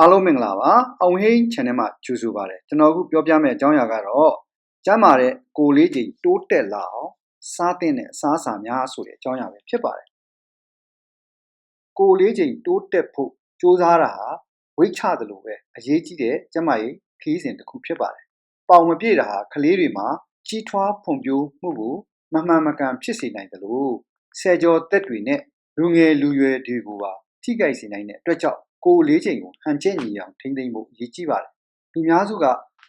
အားလုံးမင်္ဂလာပါအောင်ဟိန်း channel မှာကြိုဆိုပါရစေကျွန်တော်အခုပြောပြမယ့်အကြောင်းအရာကတော့ကျမ်းမာတဲ့ကိုယ်လေးချိန်တိုးတက်လာအောင်စားသင့်တဲ့အစားအစာများဆိုတဲ့အကြောင်းအရာပဲဖြစ်ပါတယ်ကိုယ်လေးချိန်တိုးတက်ဖို့စူးစမ်းတာဟာဝိတ်ချသလိုပဲအရေးကြီးတဲ့ကျမ်းမာရေးခီးစဉ်တစ်ခုဖြစ်ပါတယ်ပေါင်မပြည့်တာဟာကလေးတွေမှာကြီးထွားဖွံ့ဖြိုးမှုကိုမမှန်မကန်ဖြစ်စေနိုင်တယ်လို့ဆယ်ကျော်သက်တွေနဲ့လူငယ်လူရွယ်တွေကိုပါထိခိုက်စေနိုင်တဲ့အတွက်ကြောင့် ကိုယ်လေးချိန်ကိုဟန်ချက်ညီအောင်ထိမ့်သိမ့်ဖို့အရေးကြီးပါတယ်။လူများစုက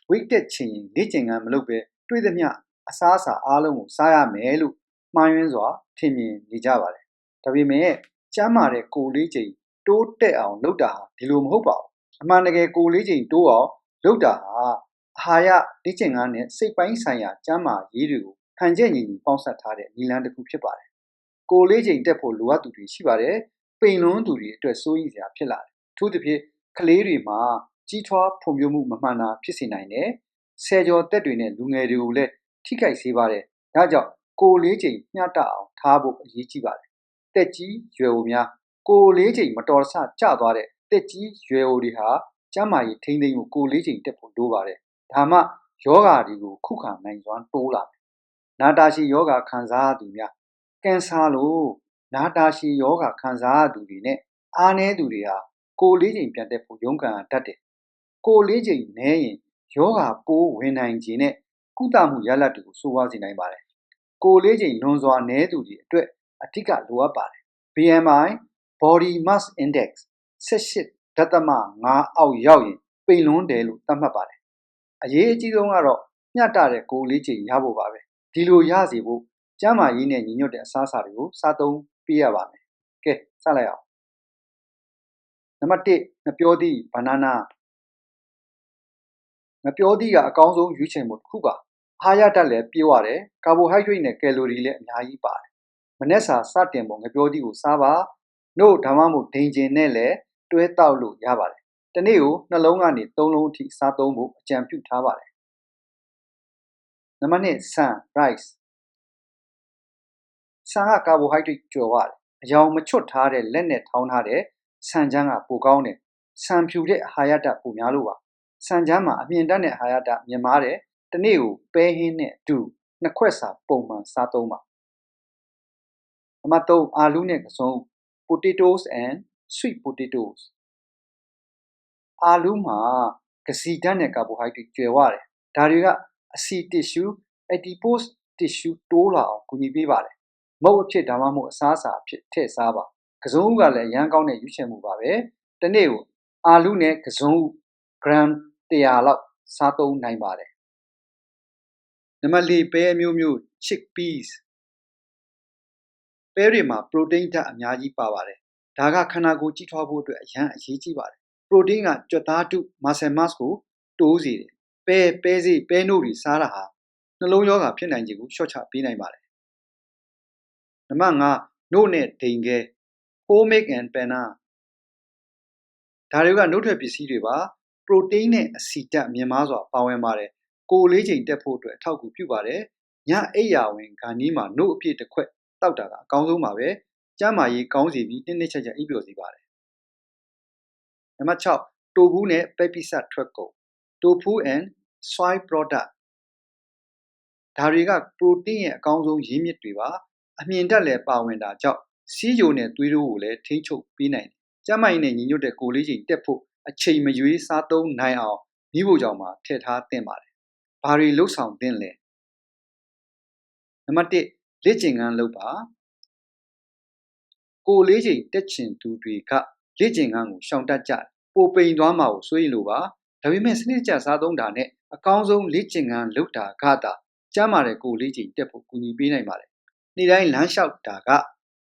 weight တက်ချင်ရင်လေ့ကျင့်ခန်းမလုပ်ပဲတွေးသမျှအစားအစာအားလုံးကိုစားရမယ်လို့မှားယွင်းစွာထင်မြင်နေကြပါတယ်။ဒါပေမဲ့ကျန်းမာတဲ့ကိုယ်လေးချိန်တိုးတက်အောင်လုပ်တာဟာဒီလိုမဟုတ်ပါဘူး။အမှန်တကယ်ကိုယ်လေးချိန်တိုးအောင်လုပ်တာဟာအာဟာရလေ့ကျင့်ခန်းနဲ့စိတ်ပိုင်းဆိုင်ရာကျန်းမာရေးတွေကိုဟန်ချက်ညီညီပေါင်းစပ်ထားတဲ့နည်းလမ်းတစ်ခုဖြစ်ပါတယ်။ကိုယ်လေးချိန်တက်ဖို့လိုအပ်သူတွေရှိပါတယ်။ပိန်လွန်းသူတွေအတွက်စိုးရိမ်စရာဖြစ်လာတယ်။ ထို့သဖြင့်ကလေးတွေမှာကြီးထွားဖွံ့ဖြိုးမှုမမှန်တာဖြစ်စေနိုင်တယ်။ဆယ်ကျော်သက်တွေနဲ့လူငယ်တွေကိုလည်းထိခိုက်စေပါတယ်။ဒါကြောင့်ကိုယ်လေးချိန်မျှတအောင်ထားဖို့အရေးကြီးပါတယ်။တက်ကြီးရွယ်အိုများကိုယ်လေးချိန်မတော်ဆကျသွားတဲ့တက်ကြီးရွယ်အိုတွေဟာကျန်းမာရေးထိန်းသိမ်းမှုကိုယ်လေးချိန်တက်ဖို့လိုပါတယ်။ဒါမှယောဂါတွေကိုခုခံနိုင်စွမ်းတိုးလာမယ်။နာတာရှည်ယောဂါခံစားရသူများကင်ဆာလိုနာတာရှည်ယောဂါခံစားရသူတွေနဲ့အားနည်းသူတွေဟာ ကိုလေးချိန်ပြန်တက်ဖို့ရုန်းကန်တတ်တယ်။ကိုလေးချိန်နည်းရင်ယောဂပိုးဝင်နိုင်ခြင်းနဲ့ကုသမှုရလဒ်တွေကိုဆိုးဝါးစေနိုင်ပါတယ်။ကိုလေးချိန်လွန်စွာနည်းသူတွေအတွက်အထစ်ကလိုအပ်ပါတယ်။ BMI body mass index 18ဒသမ5အောက်ရောက်ရင်ပိန်လွန်းတယ်လို့သတ်မှတ်ပါတယ်။အရေးအကြီးဆုံးကတော့မျှတတဲ့ကိုလေးချိန်ရဖို့ပါပဲ။ဒီလိုရစေဖို့ကျန်းမာရေးနဲ့ညီညွတ်တဲ့အစားအစာတွေကိုစားသုံးပေးရပါမယ်။ကဲစလိုက်အောင် နံပါတ်1ငပြောသည့် banana ငပြောသည့်ကအကောင်းဆုံးရွေးချယ်မှုတစ်ခုပါအားရတတ်လည်းပြည့်ဝတယ်ကာဘိုဟိုက်ဒရိတ်နဲ့ကယ်လိုရီလည်းအများကြီးပါတယ်မနေ့စာစတင်ပုံငပြောသည့်ကိုစားပါနို့ဒါမှမဟုတ်ဒိန်ကျင်နဲ့လည်းတွဲတောက်လို့ရပါတယ်တနေ့ကိုနှလုံးကနေ၃လုံးအထိစားသုံးဖို့အကြံပြုထားပါတယ်နံပါတ်2ဆန် rice ဆန်ကကာဘိုဟိုက်ဒရိတ်ကျော်ပါတယ်အယောင်မချွတ်ထားတဲ့လက်နဲ့ထောင်းထားတဲ့ ဆန်ချမ်းကပိုကောင်းတယ်ဆန်ဖြူတဲ့အာဟာရဓာတ်ပိုများလို့ပါဆန်ချမ်းမှာအမြင့်တက်တဲ့အာဟာရဓာတ်မြင်ပါတယ်တနေ့ကိုပဲဟင်းနဲ့အတူနှစ်ခွက်စာပုံမှန်စားသုံးပါနံပါတ်3အာလူးနဲ့ကစုံ potatoes and sweet potatoes အာလူးမှာကစီဓာတ်နဲ့ကာဘိုဟိုက်ဒရိတ်ကျွယ်ဝတယ်ဒါတွေကအဆီတစ်ရှူ adipose tissue တိုးလာအောင်ကူညီပေးပါတယ်မုတ်အဖြစ်ဒါမှမဟုတ်အစားအစာအဖြစ်ထည့်စားပါ ကစုံဦးကလည်းရမ်းကောင်းတဲ့ရွေးချယ်မှုပါပဲတနေ့ကိုအာလူးနဲ့ကစုံဦး gram 100လောက်စားသုံးနိုင်ပါတယ်နံပါတ်၄ပဲအမျိုးမျိုး chickpeas ပဲတွေမှာ protein ဓာတ်အများကြီးပါပါတယ်ဒါကခန္ဓာကိုယ်ကြီးထွားဖို့အတွက်အရန်အရေးကြီးပါတယ် protein ကကြွက်သားတု muscle mass ကိုတိုးစေတယ်ပဲပဲစေးပဲနို့တွေစားတာဟာနှလုံးရောဂါဖြစ်နိုင်ခြေကိုလျှော့ချပေးနိုင်ပါတယ်နံပါတ်5နို့နဲ့ဒိန်ခဲ homemade and panna ဒါတွေကနှုတ်ထွက်ပစ္စည်းတွေပါပရိုတိန်းနဲ့အဆီဓာတ်မြင်မားစွာပါဝင်ပါတယ်ကိုယ်လေးချိန်တက်ဖို့အတွက်အထောက်အကူပြုပါတယ်ညအိပ်ယာဝင်ဂါနီးမှာနှုတ်အပြည့်တစ်ခွက်တောက်တာကအကောင်းဆုံးပါပဲကျန်းမာရေးကောင်းစီပြီးနှစ်နှစ်ချက်ချက်အိပ်ပျော်စေပါတယ်နံပါတ်6တိုဘူးနဲ့ပက်ပီဆတ်ထွက်ကုန်တိုဖူ and soy product ဒါတွေကပရိုတင်းရဲ့အကောင်းဆုံးရင်းမြစ်တွေပါအမြင်တက်လည်းပါဝင်တာကြောင့် စီးကြိုနဲ့သွေးတိုးကိုလည်းထိန်းချုပ်ပေးနိုင်တယ်ကျန်းမာရေးနဲ့ညီညွတ်တဲ့ကိုယ်လေးချိန်တက်ဖို့အချိန်မရွေးစားသုံးနိုင်အောင်မိဖို့ကြောင့်မှာထည့်ထားသင့်ပါတယ်။ဘာတွေလှုပ်ဆောင်သင့်လဲ။နံပါတ်1လက်ကျင်ကန်းလုပ်ပါ။ကိုယ်လေးချိန်တက်ချင်သူတွေကလက်ကျင်ကန်းကိုရှောင်တတ်ကြတယ်။ပိုပိန်သွားမှာကိုစိုးရင်လို့ပါ။ဒါပေမဲ့စနစ်ကျစားသုံးတာနဲ့အကောင်းဆုံးလက်ကျင်ကန်းလုပ်တာကသာကျန်းမာတဲ့ကိုယ်လေးချိန်တက်ဖို့ကူညီပေးနိုင်ပါတယ်။နေ့တိုင်းလမ်းလျှောက်တာက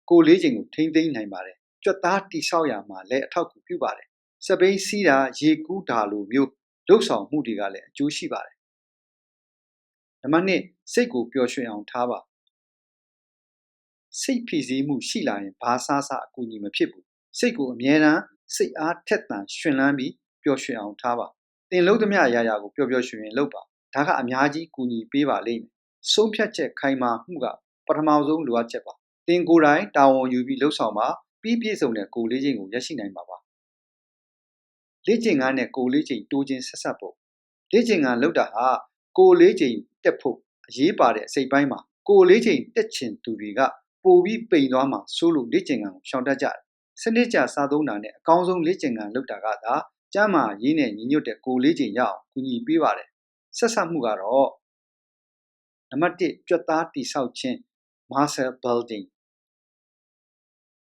ကိုယ်လေးချိန်ကိုထိမ့်သိမ်းနိုင်ပါတယ်။ကြွက်သားတိဆောက်ရမှာလည်းအထောက်အကူပြုပါတယ်စပိန်စီးတာရေကူးတာလိုမျိုးလှုပ်ဆောင်မှုတွေကလည်းအကျိုးရှိပါတယ်နံပါတ်1စိတ်ကိုပျော်ရွှင်အောင်ထားပါစိတ်ဖိစီးမှုရှိလာရင်ဘာစားစားအကူအညီမဖြစ်ဘူးစိတ်ကိုအမြဲတမ်းစိတ်အားထက်သန်ရှင်လန်းပြီးပျော်ရွှင်အောင်ထားပါသင်လုံးသမျှအရာရာကိုပျော်ပျော်ရွှင်ရွှင်လုပ်ပါဒါကအများကြီးကူညီပေးပါလိမ့်မယ်ဆုံးဖြတ်ချက်ခိုင်မာမှုကပထမဆုံးလိုအပ်ချက်ပါ သင်ကိုယ်တိုင်တာဝန်ယူပြီးလှုပ်ဆောင်ပါပြီးပြည့်စုံတဲ့ကိုယ်လေးချင်းကိုရရှိနိုင်ပါပါလေ့ကျင့်ခန်းနဲ့ကိုယ်လေးချိန်တိုးခြင်းဆက်ဆက်ဖို့လေ့ကျင့်ခန်းလုပ်တာဟာကိုယ်လေးချိန်တက်ဖို့အရေးပါတဲ့အစိတ်ပိုင်းမှာကိုယ်လေးချိန်တက်ချင်သူတွေကပိုပြီးပိန်သွားမှာစိုးလို့လေ့ကျင့်ခန်းကိုရှောင်တတ်ကြတယ်စနစ်ကျစားသုံးတာနဲ့အကောင်းဆုံးလေ့ကျင့်ခန်းလုပ်တာကသာကျန်းမာရေးနဲ့ညီညွတ်တဲ့ကိုယ်လေးချိန်ရအောင်ကူညီပေးပါတယ်ဆက်ဆက်မှုကတော့နံပါတ်1ကြွက်သားတိဆောက်ခြင်း muscle building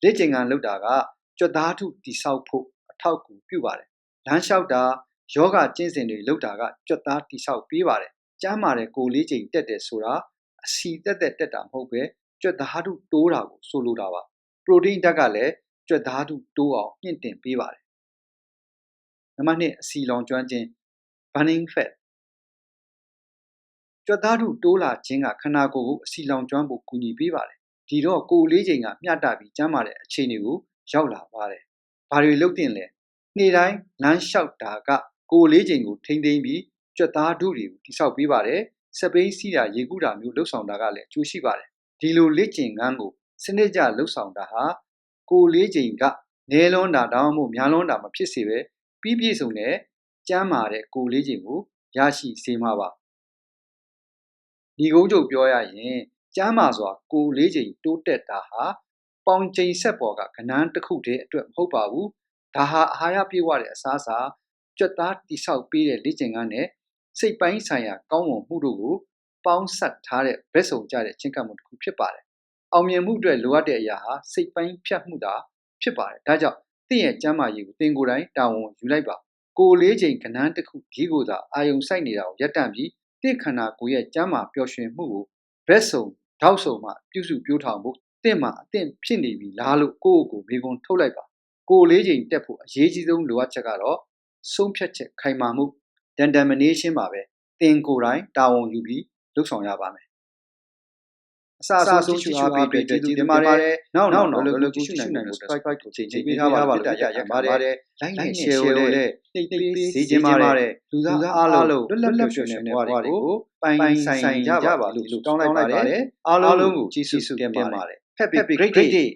လေ့ကျင့်ခန်းလုပ်တာကကြွက်သားထုတိဆောက်ဖို့အထောက်အကူပြုပါတယ်လမ်းလျှောက်တာယောဂကျင့်စဉ်တွေလုပ်တာကကြွက်သားတိဆောက်ပေးပါတယ်ကျမ်းမာတဲ့ကိုယ်လေးချိန်တက်တယ်ဆိုတာအစီတက်တက်တက်တာမဟုတ်ပဲကြွက်သားထုတိုးတာကိုဆိုလိုတာပါပရိုတင်းဓာတ်ကလည်းကြွက်သားထုတိုးအောင်မြင့်တင်ပေးပါတယ်နံပါတ်2အစီလောင်ကျွမ်းခြင်း burning fat ကြွက်သားထုတိုးလာခြင်းကခန္ဓာကိုယ်ကိုအစီလောင်ကျွမ်းဖို့ကူညီပေးပါတယ် ဒီတော့ကိုယ်လေးချိန်ကမျှတပြီးကျန်းမာတဲ့အခြေအနေကိုရောက်လာပါတယ်ဘာတွေလုပ်တင်လဲနေ့တိုင်းလမ်းလျှောက်တာကကိုယ်လေးချိန်ကိုထိမ့်သိမ့်ပြီးကြွက်သားထုတွေကိုတိဆောက်ပေးပါတယ်စပိန်စီးတာရေကူးတာမျိုးလှုပ်ဆောင်တာကလည်းအကျိုးရှိပါတယ်ဒီလိုလေ့ကျင့်ခန်းကိုစနစ်ကျလှုပ်ဆောင်တာဟာကိုယ်လေးချိန်ကနေလွန်းတာတောင်းမှုများလွန်းတာမဖြစ်စေပဲပြီးပြည့်စုံတဲ့ကျန်းမာတဲ့ကိုယ်လေးချိန်ကိုရရှိစေမှာပါဒီကုန်းချုပ်ပြောရရင် ကျမ်းမာစွာကိုယ်လေးချိန်တိုးတက်တာဟာပေါင်ချိန်ဆက်ပေါ်ကကဏန်းတစ်ခုတည်းအတွက်မဟုတ်ပါဘူးဒါဟာအာဟာရပြည့်ဝတဲ့အစားအစာကြွက်သားတိဆောက်ပေးတဲ့လေ့ကျင့်ခန်းနဲ့စိတ်ပိုင်းဆိုင်ရာကောင်းမွန်မှုတို့ကိုပေါင်းစပ်ထားတဲ့ဘက်စုံကြတဲ့ချင်းကပ်မှုတစ်ခုဖြစ်ပါတယ်အောင်မြင်မှုအတွက်လိုအပ်တဲ့အရာဟာစိတ်ပိုင်းဖြတ်မှုသာဖြစ်ပါတယ်ဒါကြောင့်တင့်ရဲ့ကျမ်းမာရေးကိုတင်ကိုယ်တိုင်တာဝန်ယူလိုက်ပါကိုယ်လေးချိန်ကဏန်းတစ်ခုဒီကိုသာအာယုံစိုက်နေတာကိုရပ်တန့်ပြီးတင့်ခန္ဓာကိုယ်ရဲ့ကျမ်းမာပျော်ရွှင်မှုကိုဘက်စုံ ထောက်ဆုံမှပြုစုပြောထောင်ဖို့တင့်မှာအသင့်ဖြစ်နေပြီလားလို့ကိုယ့်ကိုယ်မိကွန်ထုတ်လိုက်ပါကိုယ်လေးချိန်တက်ဖို့အရေးကြီးဆုံးလိုအပ်ချက်ကတော့ဆုံးဖြတ်ချက်ခိုင်မာမှု determination ပါပဲတင်ကိုယ်တိုင်တာဝန်ယူပြီးလုပ်ဆောင်ရပါမယ် အစအဆုံးရှိအားပေးတဲ့ကျေးဇူးတင်ပါတယ်နောက်နောက်တော့လောလောကူရှိနိုင်မှု subscribe ကိုချိန်ချိန်ပေးထားပါလို့တရားရပါတယ် like နဲ့ share ကိုလည်းနှိပ်ပေးစေခြင်းပါတယ်လူသားအားလုံးလွတ်လပ်ပျော်ရွှင်တဲ့ဘဝတွေကိုပိုင်ဆိုင်ကြပါလို့တောင်းလိုက်ပါတယ်အားလုံးကိုကျေးဇူးတင်ပါတယ် Happy great day